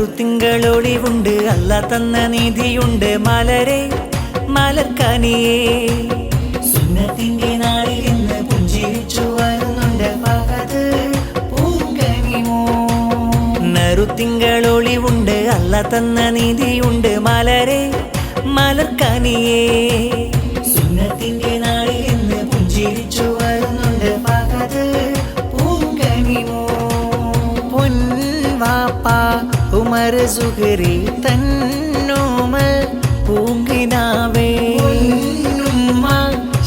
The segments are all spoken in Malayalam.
നറുത്തിങ്കളൊളിവുണ്ട് അല്ല തന്ന നീതിയുണ്ട്. മലരെ മലർക്കനിയേ. സുന്നത്തിന്റെ നാളിൽ ഇന്ന് പുഞ്ചിരിച്ചു വരുന്നുണ്ട് പകത് നറുത്തിങ്കളൊളിവുണ്ട് അല്ല തന്ന നീതിയുണ്ട്. മലരെ മലർക്കനിയേ. ഉമർ സുഹരി തന്നോമൽ പൂങ്കിനാവേ. ഉമ്മ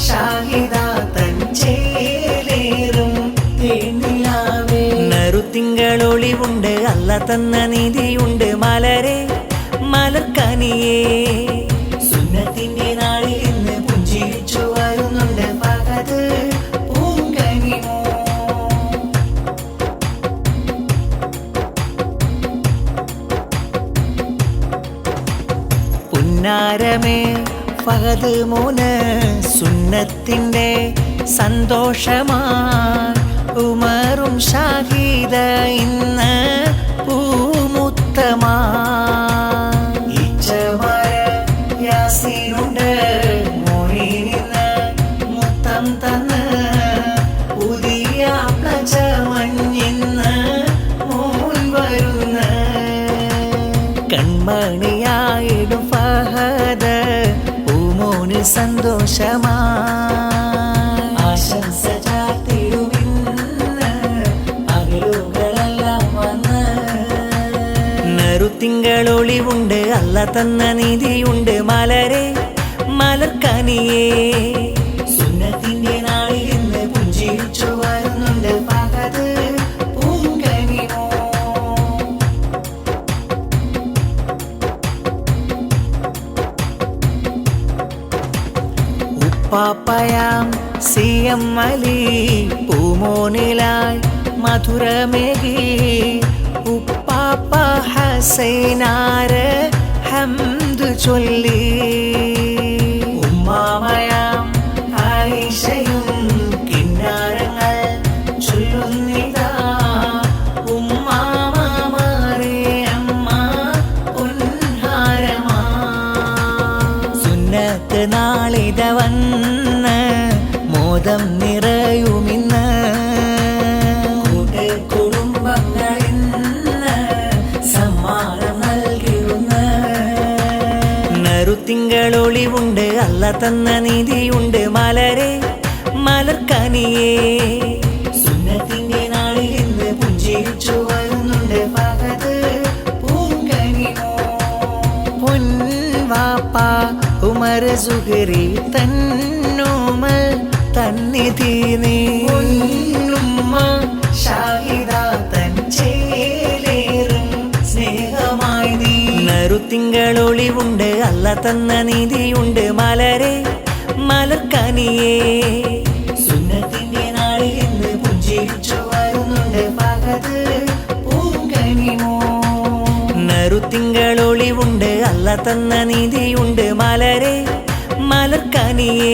ഷാഹിദ തൻ ചേലേറും തേനിലാവേ. നറുത്തിങ്കളൊളിവുണ്ട് അല്ല തന്ന നീതിയുണ്ട് മലരെ മലർക്കനിയേ. പുന്നാരമേ ഫഹദ് മൂന്ന് സുന്നത്തിന്റെ സന്തോഷമാ. കൺമണിയായിടും ഫഹദ്. പൂമോന് സന്തോഷമാ നറുത്തിങ്കളൊളിവുണ്ട് അല്ല തന്ന നീതിയുണ്ട്. മലരെ മലർക്കനിയേ ഉപ്പാപ്പയാം സി എം അലി പൂമോനിലായി മധുരമേകി. ഉപ്പാപ്പ ഹസൈനാര ഹംദ് ചൊല്ലി. സുന്നത്ത് നാളിത വന്ന് മോദം നിറയുമിന്ന്. ൊളിവുണ്ട് അല്ല തന്ന നീതിയുണ്ട്. മലരെ മലർക്കനിയേ സുന്നത്തിന്റെ നാളിൽ ഇന്ന് പുഞ്ചിരിച്ചു. പൊൻവാപ്പ ഉമർ സുഹരി തന്നോമൽ തന്നിധി നീ. ഷാഹിദ തൻ ചേലേറും സ്നേഹമായി നീ. നറുത്തിങ്കളൊളിവുണ്ട് അല്ല തന്ന നീതിയുണ്ട് മലരെ മലർക്കനിയേ. നറുത്തിങ്കളൊളിവുണ്ട് അല്ല തന്ന നീതിയുണ്ട്. മലരെ മലർക്കനിയേ